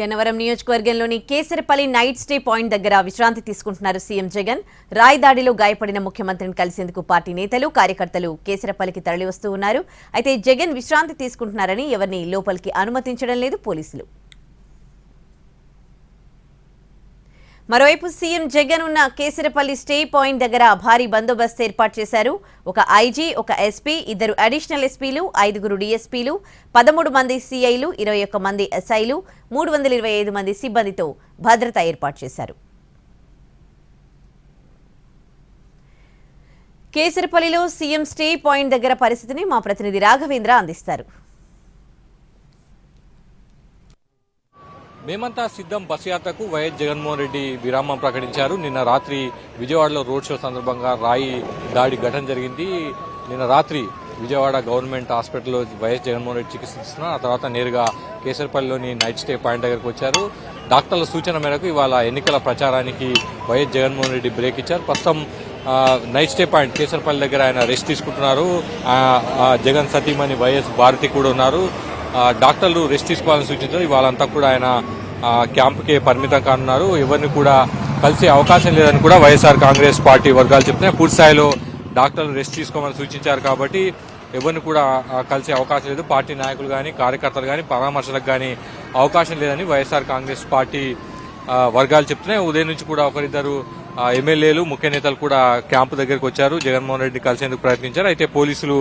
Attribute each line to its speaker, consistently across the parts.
Speaker 1: గన్నవరం నియోజకవర్గంలోని Kesarapalli night stay point దగ్గర విశ్రాంతి తీసుకుంటున్నారు సీఎం జగన్. రాయ్ దాడిలో గాయపడిన ముఖ్యమంత్రిని కలిసేందుకు పార్టీ నేతలు కార్యకర్తలు కేసరపల్లికి తరలివస్తూ ఉన్నారు. అయితే జగన్ విశ్రాంతి తీసుకుంటున్నారని ఎవరిని లోపలికి అనుమతించడం లేదు పోలీసులు. మరోవైపు సీఎం జగన్ ఉన్న కేసరపల్లి స్టే పాయింట్ దగ్గర భారీ బందోబస్తు ఏర్పాటు చేశారు. ఒక ఐజీ ఒక ఎస్పీ ఇద్దరు అడిషనల్ ఎస్పీలు ఐదుగురు డీఎస్పీలు పదమూడు మంది సీఐలు ఇరవై ఒక్క మంది ఎస్ఐలు మూడు వందల ఇరవై ఐదు మంది సిబ్బందితో భద్రత ఏర్పాటు చేశారు. కేసరపల్లిలో సీఎం స్టే పాయింట్ దగ్గర పరిస్థితిని మా ప్రతినిధి రాఘవేంద్ర అందిస్తారు.
Speaker 2: మేమంతా సిద్ధం బస్ యాత్రకు వైఎస్ జగన్మోహన్ రెడ్డి విరామం ప్రకటించారు. నిన్న రాత్రి విజయవాడలో రోడ్ షో సందర్భంగా రాయి దాడి ఘటన జరిగింది. నిన్న రాత్రి విజయవాడ గవర్నమెంట్ హాస్పిటల్లో వైఎస్ జగన్మోహన్ రెడ్డి చికిత్సిస్తున్నారు ఆ తర్వాత నేరుగా కేసరపల్లిలోని నైట్ స్టే పాయింట్ దగ్గరకు వచ్చారు. డాక్టర్ల సూచన మేరకు ఇవాళ ఎన్నికల ప్రచారానికి వైఎస్ జగన్మోహన్ రెడ్డి బ్రేక్ ఇచ్చారు. ప్రస్తుతం నైట్ స్టే పాయింట్ కేసరపల్లి దగ్గర ఆయన రెస్ట్ తీసుకుంటున్నారు. ఆ, జగన్ సతీమణి వైఎస్ భారతి కూడా ఉన్నారు. డాక్టర్లు రెస్ట్ తీసుకోవాలని సూచించారు. ఇవాళంతా కూడా ఆయన క్యాంప్కే క్యాంపుకే పరిమితం కానున్నారు. ఎవరిని కూడా కలిసే అవకాశం లేదని కూడా వైఎస్ఆర్ కాంగ్రెస్ పార్టీ వర్గాలు చెప్తున్నాయి. పూర్తి స్థాయిలో డాక్టర్లు రెస్ట్ తీసుకోమని సూచించారు కాబట్టి ఎవరిని కూడా కలిసే అవకాశం లేదు. పార్టీ నాయకులు కానీ కార్యకర్తలు కానీ పరామర్శలకు కానీ అవకాశం లేదని వైఎస్ఆర్ కాంగ్రెస్ పార్టీ వర్గాలు చెప్తున్నాయి. ఉదయం నుంచి కూడా ఒకరిద్దరు ఎమ్మెల్యేలు ముఖ్య నేతలు కూడా క్యాంపు దగ్గరికి వచ్చారు. జగన్మోహన్ రెడ్డి కలిసేందుకు ప్రయత్నించారు. అయితే పోలీసులు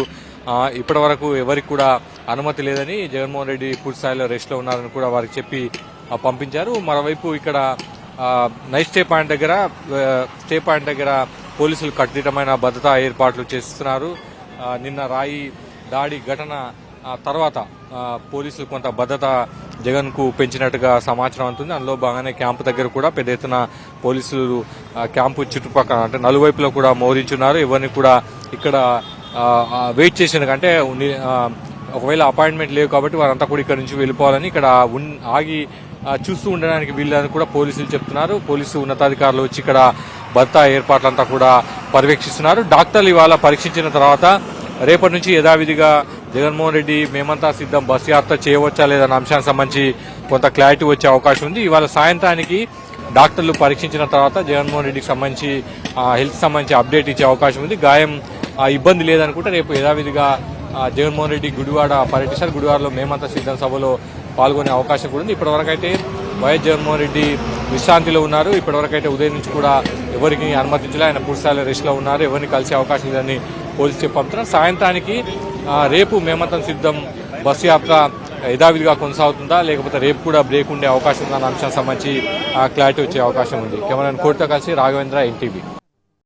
Speaker 2: ఇప్పటి వరకు ఎవరికి కూడా అనుమతి లేదని జగన్మోహన్ రెడ్డి పూర్తి స్థాయిలో రెస్ట్లో ఉన్నారని కూడా వారికి చెప్పి పంపించారు. మరోవైపు ఇక్కడ నైట్ స్టే పాయింట్ దగ్గర స్టే పాయింట్ దగ్గర పోలీసులు కట్టుదిట్టమైన భద్రతా ఏర్పాట్లు చేస్తున్నారు. నిన్న రాయి దాడి ఘటన తర్వాత పోలీసులు కొంత భద్రత జగన్కు పెంచినట్టుగా సమాచారం అందుతుంది. అందులో భాగంగానే క్యాంపు దగ్గర కూడా పెద్ద ఎత్తున పోలీసులు క్యాంపు చుట్టుపక్కల అంటే నలువైపులో కూడా మోహరించున్నారు. ఎవరిని కూడా ఇక్కడ వెయిట్ చేసిన అంటే ఒకవేళ అపాయింట్మెంట్ లేవు కాబట్టి వారంతా కూడా ఇక్కడ నుంచి వెళ్ళిపోవాలని ఇక్కడ ఆగి చూస్తూ ఉండడానికి వీళ్ళని కూడా పోలీసులు చెప్తున్నారు. పోలీసు ఉన్నతాధికారులు వచ్చి ఇక్కడ భర్తా ఏర్పాట్లంతా కూడా పర్యవేక్షిస్తున్నారు. డాక్టర్లు ఇవాళ పరీక్షించిన తర్వాత రేపటి నుంచి యథావిధిగా జగన్మోహన్ రెడ్డి మేమంతా సిద్ధం. బస్ యాత్ర చేయవచ్చా లేదన్న అంశానికి సంబంధించి కొంత క్లారిటీ వచ్చే అవకాశం ఉంది. ఇవాళ సాయంత్రానికి డాక్టర్లు పరీక్షించిన తర్వాత జగన్మోహన్ రెడ్డికి సంబంధించి హెల్త్ సంబంధించి అప్డేట్ ఇచ్చే అవకాశం ఉంది. గాయం ఇబ్బంది లేదనుకుంటే రేపు యథావిధిగా జగన్మోహన్ రెడ్డి గుడివాడ పర్యటిస్తారు. గుడివాడలో మేమంతా సిద్ధం సభలో పాల్గొనే అవకాశం కూడా ఉంది. ఇప్పటివరకు అయితే వైఎస్ జగన్మోహన్ రెడ్డి విశ్రాంతిలో ఉన్నారు. ఇప్పటివరకు అయితే ఉదయం నుంచి కూడా ఎవరికి అనుమతించలే. ఆయన పూర్తిస్థాయిలో రెస్ట్లో ఉన్నారు. ఎవరిని కలిసే అవకాశం లేదని పోలీసు చెప్పి సాయంత్రానికి రేపు మేమంతం సిద్ధం బస్సు యాత్ర యథావిధిగా కొనసాగుతుందా? లేకపోతే రేపు కూడా బ్రేక్ ఉండే అవకాశం ఉందన్న అంశానికి సంబంధించి ఆ, క్లారిటీ వచ్చే అవకాశం ఉంది. కెమెరా కోర్టుతో కలిసి రాఘవేంద్ర ఎన్టీవీ.